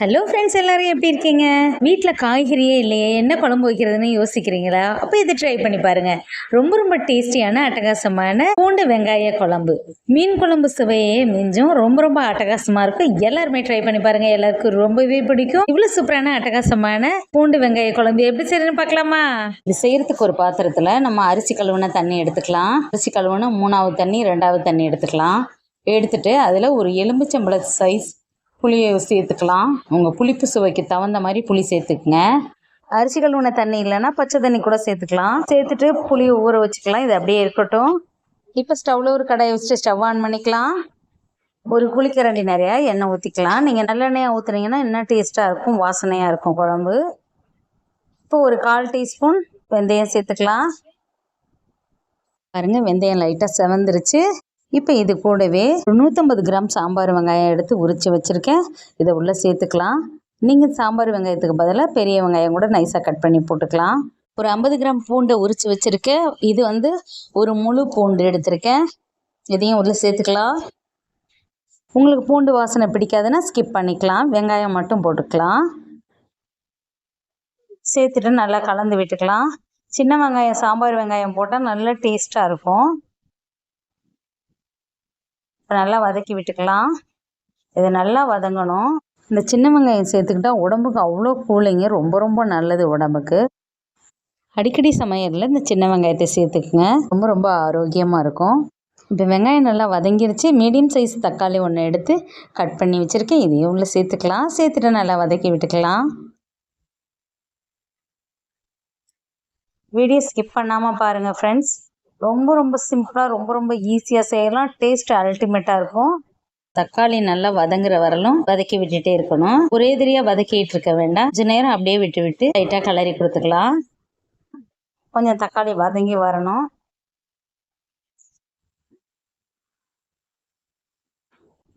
Hello friends எல்லாரும் எப்படி இருக்கீங்க? வீட்டில் காய்கறியே இல்லையே என்ன குழம்பு வைக்கிறதுன்னு யோசிக்கிறீங்களா? அப்போ இதை ட்ரை பண்ணி பாருங்க. ரொம்ப ரொம்ப டேஸ்டியான அட்டகாசமான பூண்டு வெங்காய குழம்பு. மீன் குழம்பு சுவையே மிஞ்சும். ரொம்ப ரொம்ப அட்டகாசமாக இருக்கும். எல்லாருமே ட்ரை பண்ணி பாருங்க. எல்லாருக்கும் ரொம்பவே பிடிக்கும். இவ்வளோ சூப்பரான அட்டகாசமான பூண்டு வெங்காய குழம்பு எப்படி செய்யறதுன்னு பார்க்கலாமா? இது செய்யறதுக்கு ஒரு பாத்திரத்தில் நம்ம அரிசி கழுவுன தண்ணி எடுத்துக்கலாம். அரிசி கழுவுன மூணாவது தண்ணி ரெண்டாவது தண்ணி எடுத்துக்கலாம். எடுத்துட்டு அதில் ஒரு எலுமிச்சம்பழ சைஸ் புளியை சேர்த்துக்கலாம் உங்கள் புளிப்பு சுவைக்கு தகுந்த மாதிரி புளி சேர்த்துக்குங்க. அரிசி கழுவுன தண்ணி இல்லைன்னா பச்சை தண்ணி கூட சேர்த்துக்கலாம். சேர்த்துட்டு புளியை ஊற வச்சுக்கலாம். இது அப்படியே இருக்கட்டும். இப்போ ஸ்டவ்வில் ஒரு கடாயை வச்சுட்டு ஸ்டவ் ஆன் பண்ணிக்கலாம். ஒரு குளிக்கரண்டி நிறையா எண்ணெய் ஊற்றிக்கலாம் நீங்கள் நல்லெண்ணெயாக ஊற்றுனீங்கன்னா இன்னும் டேஸ்ட்டாக இருக்கும்? வாசனையாக இருக்கும் குழம்பு. இப்போ ஒரு கால் டீஸ்பூன் வெந்தயம் சேர்த்துக்கலாம். பாருங்கள் வெந்தயம் லைட்டாக செவந்துருச்சு. இப்போ இது கூடவே ஒரு நூற்றம்பது கிராம் சாம்பார் வெங்காயம் எடுத்து உரித்து வச்சுருக்கேன். இதை உள்ளே சேர்த்துக்கலாம். நீங்கள் சாம்பார் வெங்காயத்துக்கு பதிலாக பெரிய வெங்காயம் கூட நைஸாக கட் பண்ணி போட்டுக்கலாம். ஒரு ஐம்பது கிராம் பூண்டை உரித்து வச்சுருக்கேன். இது வந்து ஒரு முழு பூண்டு எடுத்திருக்கேன். இதையும் உள்ளே சேர்த்துக்கலாம். உங்களுக்கு பூண்டு வாசனை பிடிக்காதுன்னா ஸ்கிப் பண்ணிக்கலாம். வெங்காயம் மட்டும் போட்டுக்கலாம். சேர்த்துட்டு நல்லா கலந்து விட்டுக்கலாம். சின்ன வெங்காயம் சாம்பார் வெங்காயம் போட்டால் நல்லா டேஸ்ட்டாக இருக்கும். இப்போ நல்லா வதக்கி விட்டுக்கலாம். இது நல்லா வதங்கணும். இந்த சின்ன வெங்காயம் சேர்த்துக்கிட்டா உடம்புக்கு அவ்வளோ கூலிங்க ரொம்ப ரொம்ப நல்லது உடம்புக்கு. அடிக்கடி சமையலில் இந்த சின்ன வெங்காயத்தை சேர்த்துக்குங்க. ரொம்ப ரொம்ப ஆரோக்கியமாக இருக்கும். இப்போ வெங்காயம் நல்லா வதங்கிருச்சு. மீடியம் சைஸ் தக்காளி ஒன்று எடுத்து கட் பண்ணி வச்சுருக்கேன். இதையும் உள்ளே சேர்த்துக்கலாம். சேர்த்துட்டு நல்லா வதக்கி விட்டுக்கலாம். வீடியோ ஸ்கிப் பண்ணாமல் பாருங்கள் ஃப்ரெண்ட்ஸ் ரொம்ப ரொம்ப சிம்பிளாக ரொம்ப ரொம்ப ஈஸியாக செய்யலாம். டேஸ்ட் அல்டிமேட்டாக இருக்கும். தக்காளி நல்லா வதங்குற வரலும் வதக்கி விட்டுட்டே இருக்கணும். ஒரே தெரியா வதக்கிட்டு இருக்க வேண்டாம். கொஞ்ச நேரம் அப்படியே விட்டு விட்டு லைட்டாக கலரி கொடுத்துக்கலாம். கொஞ்சம் தக்காளி வதங்கி வரணும்.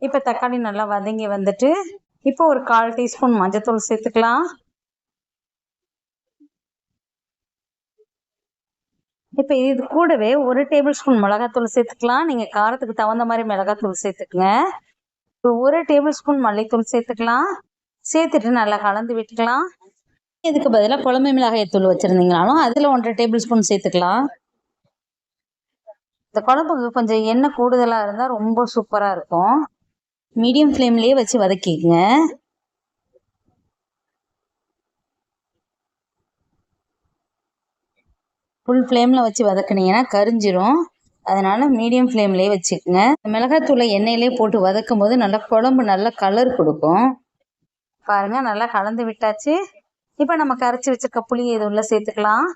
இப்போ தக்காளி நல்லா வதங்கி வந்துட்டு இப்போ ஒரு கால் டீஸ்பூன் மஞ்சத்தூள் சேர்த்துக்கலாம். இப்போ இது கூடவே ஒரு டேபிள் ஸ்பூன் மிளகாத்தூள் சேர்த்துக்கலாம். நீங்கள் காரத்துக்கு தகுந்த மாதிரி மிளகாத்தூள் சேர்த்துக்குங்க. இப்போ ஒரு டேபிள் ஸ்பூன் மல்லித்தூள் சேர்த்துக்கலாம். சேர்த்துட்டு நல்லா கலந்து விட்டுக்கலாம். இதுக்கு பதிலாக குழம்பு மிளகாய் தூள் வச்சுருந்தீங்கனாலும் அதில் ஒன்றரை டேபிள் ஸ்பூன் சேர்த்துக்கலாம். இந்த குழம்புக்கு கொஞ்சம் எண்ணெய் கூடுதலாக இருந்தால் ரொம்ப சூப்பராக இருக்கும். மீடியம் ஃப்ளேம்லேயே வச்சு வதக்கிக்கங்க. ஃபுல் ஃப்ளேமில் வச்சு வதக்குனீங்கன்னா கரிஞ்சிரும். அதனால் மீடியம் ஃப்ளேம்லேயே வச்சுக்கோங்க. மிளகாத்தூளை எண்ணெயிலே போட்டு வதக்கும் போது நல்லா குழம்பு நல்லா கலர் கொடுக்கும். பாருங்கள் நல்லா கலந்து விட்டாச்சு. இப்போ நம்ம கரைச்சி வச்சிருக்க புளியை இது உள்ள சேர்த்துக்கலாம்.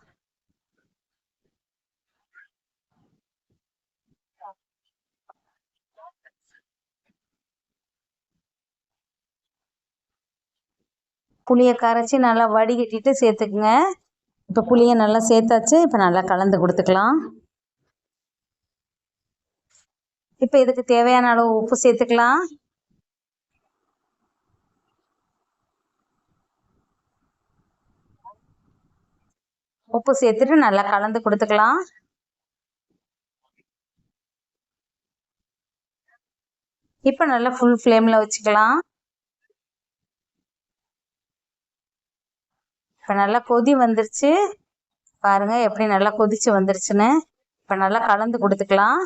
புளியை கரைச்சி நல்லா வடிகட்டிட்டு சேர்த்துக்குங்க. இப்போ புளியை நல்லா சேர்த்தாச்சு இப்போ நல்லா கலந்து கொடுத்துக்கலாம். இப்போ இதுக்கு தேவையான அளவு உப்பு சேர்த்துக்கலாம். உப்பு சேர்த்துட்டு நல்லா கலந்து கொடுத்துக்கலாம். இப்போ நல்லா ஃபுல் ஃப்ளேமில் வச்சுக்கலாம். இப்போ நல்லா கொதி வந்துருச்சு. பாருங்க எப்படி நல்லா கொதிச்சு வந்துருச்சுன்னு. இப்போ நல்லா கலந்து கொடுத்துக்கலாம்.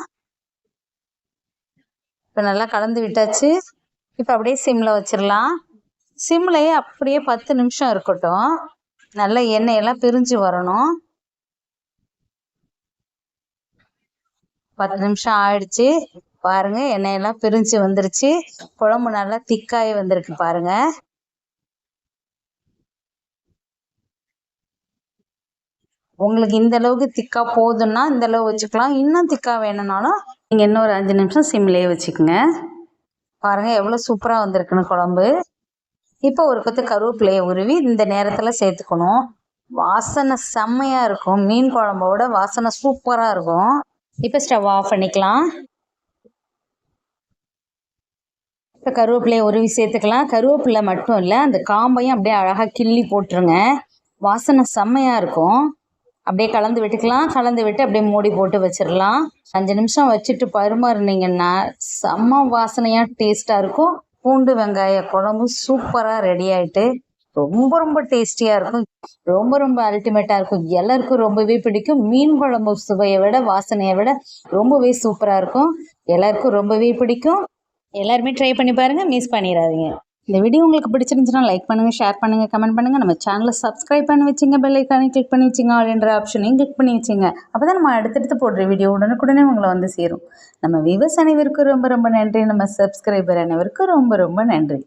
இப்போ நல்லா கலந்து விட்டாச்சு. இப்போ அப்படியே சிம்மில் வச்சிடலாம். சிம்லையே அப்படியே பத்து நிமிஷம் இருக்கட்டும். நல்லா எண்ணெயெல்லாம் பிரிஞ்சு வரணும். பத்து நிமிஷம் ஆயிடுச்சு. பாருங்க எண்ணெயெல்லாம் பிரிஞ்சு வந்துருச்சு. குழம்பு நல்லா திக்காகி வந்திருக்கு பாருங்க. உங்களுக்கு இந்த அளவுக்கு திக்காக போதும்னா இந்த அளவு வச்சுக்கலாம். இன்னும் திக்காக வேணும்னாலும் நீங்கள் இன்னும் ஒரு அஞ்சு நிமிஷம் சிம்லேயே வச்சுக்கோங்க. பாருங்கள் எவ்வளோ சூப்பராக வந்திருக்குன்னு குழம்பு. இப்போ ஒரு கொத்து கருவேப்பிலையை உருவி இந்த நேரத்தில் சேர்த்துக்கணும். வாசனை செம்மையாக இருக்கும். மீன் குழம்போட வாசனை சூப்பராக இருக்கும். இப்போ ஸ்டவ் ஆஃப் பண்ணிக்கலாம். இப்போ கருவேப்பிலையை உருவி சேர்த்துக்கலாம். கருவேப்பிலை மட்டும் இல்லை அந்த காம்பையும் அப்படியே அழகாக கிள்ளி போட்டுருங்க. வாசனை செம்மையாக இருக்கும். அப்படியே கலந்து விட்டுக்கலாம். கலந்து விட்டு அப்படியே மூடி போட்டு வச்சிடலாம் அஞ்சு நிமிஷம் வச்சுட்டு பரிமாறுனீங்கன்னா செம்ம வாசனையாக டேஸ்ட்டாக இருக்கும். பூண்டு வெங்காய குழம்பு சூப்பராக ரெடி ஆகிட்டு ரொம்ப ரொம்ப டேஸ்டியாக இருக்கும். ரொம்ப ரொம்ப அல்டிமேட்டாக இருக்கும். எல்லாருக்கும் ரொம்பவே பிடிக்கும். மீன் குழம்பு சுவையை விட வாசனையை விட ரொம்பவே சூப்பராக இருக்கும். எல்லாருக்கும் ரொம்பவே பிடிக்கும். எல்லாருமே ட்ரை பண்ணி பாருங்கள் மிஸ் பண்ணிடாதீங்க. இந்த வீடியோ உங்களுக்கு பிடிச்சிருந்துச்சுன்னா லைக் பண்ணுங்கள் ஷேர் பண்ணுங்கள் கமெண்ட் பண்ணுங்கள் நம்ம சேனலை சப்ஸ்கிரைப் பண்ணி வச்சுங்க பெல் ஐக்கானே கிளிக் பண்ணி வச்சுங்க அப்படின்ற என்ற ஆப்ஷனையும் கிளிக் பண்ணி வச்சுங்க. அப்போ தான் நம்ம அடுத்தடுத்து போடுற வீடியோ உடனுக்குடனே உங்களை வந்து சேரும். நம்ம விவஸ் ரொம்ப ரொம்ப நன்றி. நம்ம சப்ஸ்கிரைபர் அனைவருக்கும் ரொம்ப ரொம்ப நன்றி.